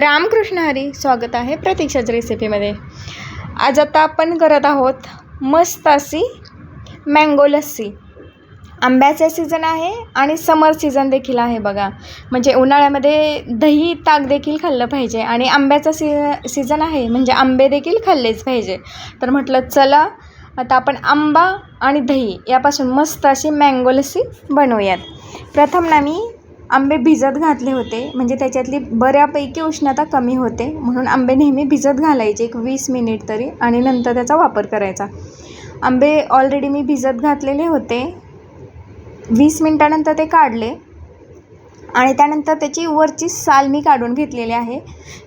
रामकृष्ण हरी स्वागत आहे प्रतीक्षाच रेसिपीमध्ये आज आता आपण करत आहोत मस्त अशी मँगो लस्सी. आंब्याचा सीझन आहे आणि समर सीझन देखील आहे बघा. म्हणजे उन्हाळ्यामध्ये दही ताक देखील खाल्लं पाहिजे आणि आंब्याचा सी सीझन आहे म्हणजे आंबे देखील खाल्लेच पाहिजे. तर म्हटलं चला आता आपण आंबा आणि दही यापासून मस्त अशी मँगो लस्सी बनवूयात. प्रथम ना मी आंबे भिजत घातले होते. म्हणजे त्याच्यातली बऱ्यापैकी उष्णता कमी होते. म्हणून आंबे नेहमी भिजत घालायचे एक वीस मिनिट तरी आणि नंतर त्याचा वापर करायचा. आंबे ऑलरेडी मी भिजत घातलेले होते. वीस मिनटानंतर ते काढले. आणि त्यानंतर त्याची वरची साल मी काढून घेतलेली आहे.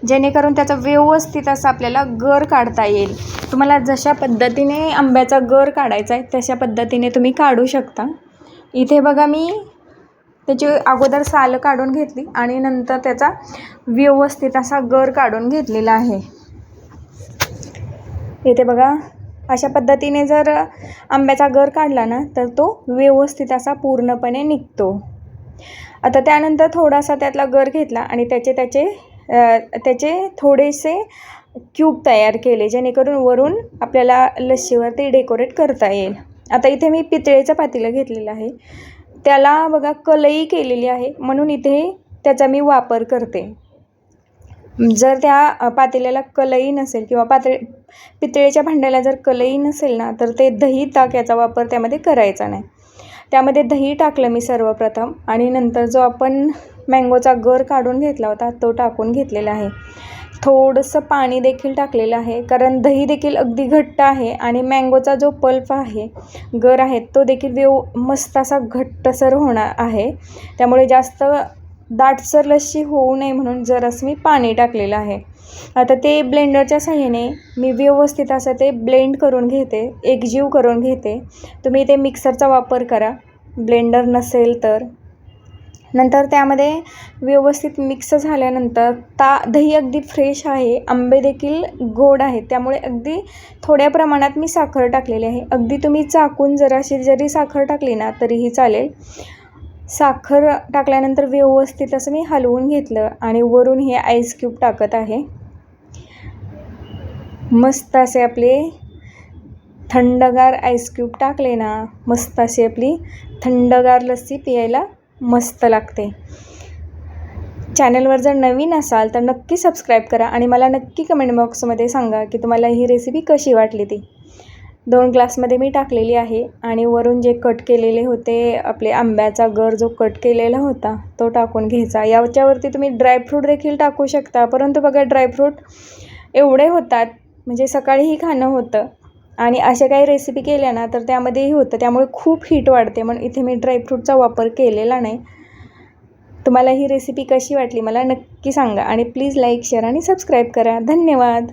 जेणेकरून त्याचा व्यवस्थित असं आपल्याला गर काढता येईल. तुम्हाला जशा पद्धतीने आंब्याचा गर काढायचा आहे तशा पद्धतीने तुम्ही काढू शकता. इथे बघा मी त्याची अगोदर साल काढून घेतली आणि नंतर त्याचा व्यवस्थित असा गर काढून घेतलेला आहे. इथे बघा अशा पद्धतीने जर आंब्याचा गर काढला ना तर तो व्यवस्थित असा पूर्णपणे निघतो. आता त्यानंतर थोडासा त्यातला गर घेतला आणि त्याचे त्याचे त्याचे थोडेसे क्यूब तयार केले जेणेकरून वरून आपल्याला लस्सीवरती डेकोरेट करता येईल. आता इथे मी पितळेचं पातेलं घेतलेलं आहे. त्याला बघा कलई केलेली आहे. म्हणून इथे त्याचा मी वापर करते. जर त्या पातेल्याला कलई नसेल किंवा पातळे पितळेच्या भांड्याला जर कलई नसेल ना तर ते दही ताक याचा वापर त्यामध्ये करायचा नाही. त्यामध्ये दही टाकलं मी सर्वप्रथम आणि नंतर जो आपण मँगोचा गर काढून घेतला होता तो टाकून घेतलेला आहे. थोडंसं पाणी देखील टाकलेलं आहे कारण दही देखील अगदी घट्ट आहे आणि मँगोचा जो पल्प आहे गर आहे तो देखील व्यव मस्त असा घट्टसर होणार आहे. त्यामुळे जास्त दाटसर लस्सी होऊ नये म्हणून जरासं मी पाणी टाकलेलं आहे. आता ते ब्लेंडरच्या साह्याने मी व्यवस्थित असं ते ब्लेंड करून घेते एकजीव करून घेते. तुम्ही ते मिक्सरचा वापर करा. ब्लेंडर नसेल तर. नंतर त्यामध्ये व्यवस्थित मिक्स झाल्यानंतर ता दही अगदी फ्रेश आहे आंबे देखील गोड आहेत त्यामुळे अगदी थोड्या प्रमाणात मी साखर टाकलेली आहे. अगदी तुम्ही चाकून जराशी जरी साखर टाकली ना तरीही चालेल. साखर टाकल्यानंतर व्यवस्थित असं मी हलवून घेतलं आणि वरून हे आईस क्यूब टाकत आहे. मस्त असे आपले थंडगार आईस क्यूब टाकले ना मस्त अशी आपली थंडगार लस्सी प्यायला मस्त लागते. चॅनलवर जर नवीन असाल तर नक्की सबस्क्राईब करा आणि मला नक्की कमेंट बॉक्समध्ये सांगा की तुम्हाला ही रेसिपी कशी वाटली ती. दोन ग्लासमध्ये मी टाकलेली आहे आणि वरून जे कट केलेले होते आपले आंब्याचा गर जो कट केलेला होता तो टाकून घ्यायचा. याच्यावरती तुम्ही ड्रायफ्रूट देखील टाकू शकता परंतु बघा ड्रायफ्रूट एवढे होतात म्हणजे सकाळीही खाणं होतं आणि अशा काही रेसिपी केल्या ना तर त्यामध्येही होतं. त्यामुळे खूप हीट वाढते म्हणून इथे मी ड्रायफ्रूटचा वापर केलेला नाही. तुम्हाला ही रेसिपी कशी वाटली मला नक्की सांगा. आणि प्लीज लाईक शेअर आणि सबस्क्राईब करा. धन्यवाद!